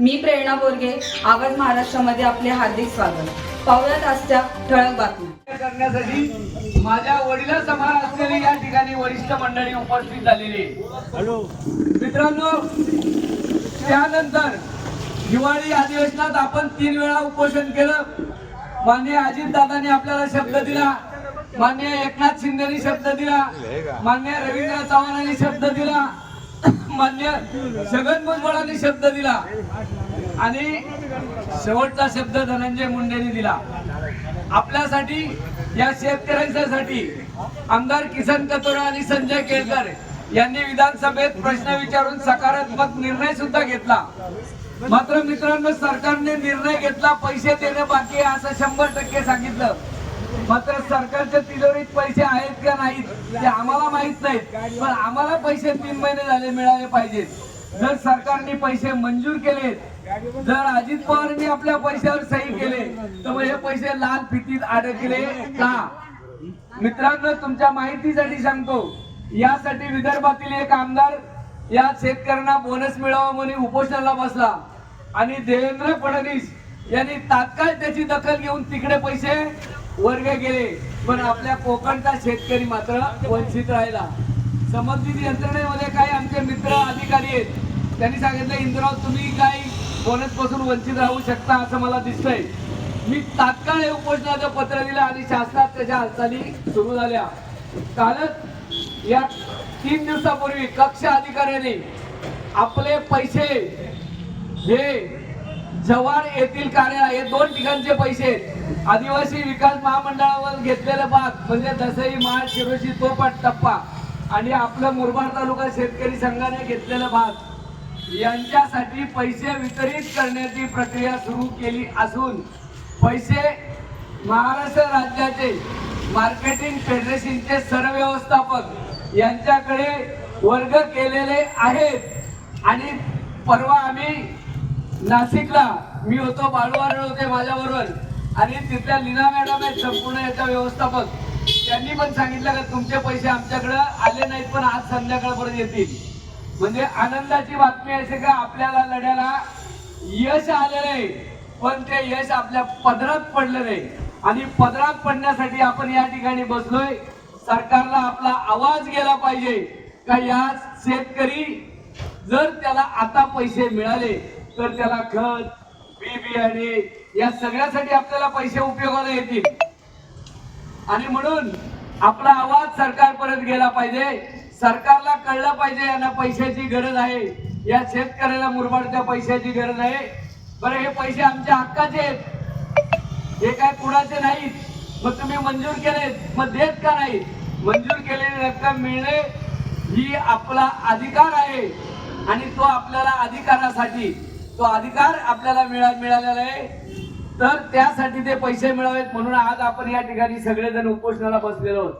मी प्रेरणा बोरगे आवाज महाराष्ट्रामध्ये आपले हार्दिक स्वागत. पाहुयात आजच्या ठळक बातम्या. करण्यासाठी माझ्या वडिला समान असलेली या ठिकाणी वरिष्ठ मंडळी उपस्थित झालेली आहे. मित्रांनो त्यानंतर हिवाळी अधिवेशनात आपण तीन वेळा उपोषण केलं. माननीय अजित दादांनी आपल्याला शब्द दिला. माननीय एकनाथ शिंदेनी शब्द दिला. माननीय रवींद्र चव्हाणांनी शब्द दिला. मान्य छगन भुजबळांनी शब्द दिला आणि शेवटचा शब्द धनंजय मुंडेंनी दिला. आपल्यासाठी या शेतकऱ्यांसाठी आमदार किसन कतोरा आणि संजय केळकर यांनी विधानसभेत प्रश्न विचारून सकारात्मक निर्णय सुद्धा घेतला. मात्र मित्रांनो सरकारने निर्णय घेतला पैसे देणं बाकी असं शंभर टक्के सांगितलं. मात्र सरकारच्या तिजोरीत पैसे आहेत का नाहीत ते आम्हाला माहीत नाहीत. पण आम्हाला पैसे तीन महिने झाले मिळाले पाहिजेत. जर सरकारने पैसे मंजूर केले जर अजित पवारांनी आपल्या पैशावर सही केले तर मग हे पैसे लाल फितीत अडकले का? मित्रांनो तुमच्या माहितीसाठी सांगतो यासाठी विदर्भातील एक आमदार या शेतकऱ्यांना बोनस मिळावा म्हणून उपोषणाला बसला. आणि देवेंद्र फडणवीस यांनी तात्काळ त्याची दखल घेऊन तिकडे पैसे वर्ग गेले पण आपल्या कोकणचा शेतकरी मात्र वंचित राहिला. संबंधित यंत्रणेमध्ये काही आमचे मित्र अधिकारी आहेत. त्यांनी सांगितलं इंद्राव तुम्ही काही बोनसपासून वंचित राहू शकता असं मला दिसतंय. मी तात्काळ हे उपोषणाचं पत्र दिलं आणि शासनात त्याच्या हालचाली सुरू झाल्या. कालच या तीन दिवसापूर्वी कक्ष अधिकाऱ्याने आपले पैसे हे जव्हार येथील कार्यालय हे दोन ठिकाणचे पैसे आदिवासी विकास महामंडळावर घेतलेलं भाग म्हणजे दसई माळ शिरोशी तोपट टप्पा. आणि आपलं मुरबाड तालुका शेतकरी संघाने घेतलेलं भाग. यांच्यासाठी पैसे वितरित करण्याची प्रक्रिया सुरू केली असून पैसे महाराष्ट्र राज्याचे मार्केटिंग फेडरेशनचे सरव्यवस्थापक यांच्याकडे वर्ग केलेले आहेत. आणि परवा आम्ही नाशिकला. मी होतो बाळूवार होते माझ्याबरोबर आणि तिथल्या लीना मॅडम आहेत संपूर्ण याचा व्यवस्थापक. त्यांनी पण सांगितलं का तुमचे पैसे आमच्याकडे आले नाहीत पण आज संध्याकाळपर्यंत येतील. म्हणजे आनंदाची बातमी अशी का आपल्याला लढ्याला यश आलेलं आहे पण ते यश आपल्या पदरात पडलं नाही. आणि पदरात पडण्यासाठी आपण या ठिकाणी बसलोय. सरकारला आपला आवाज गेला पाहिजे का या शेतकरी जर त्याला आता पैसे मिळाले तर त्याला खत बी बियाणे या सगळ्यासाठी आपल्याला पैसे उपयोगाला येतील. आणि म्हणून आपला आवाज सरकारपर्यंत गेला पाहिजे. सरकारला कळलं पाहिजे यांना पैशाची गरज आहे. या शेतकऱ्याला मुरबाडच्या पैशाची गरज आहे. बरं हे पैसे आमच्या हक्काचे आहेत. हे काय कुणाचे नाहीत? मग तुम्ही मंजूर केलेत. मग देत का नाही मंजूर केलेली रक्कम मिळणे ही आपला अधिकार आहे. आणि तो आपल्याला अधिकारासाठी तो अधिकार आपल्याला मिळा मिळालेला आहे. तर त्यासाठी ते पैसे मिळावेत म्हणून आज आपण या ठिकाणी सगळेजण उपोषणाला बसलेलो आहोत.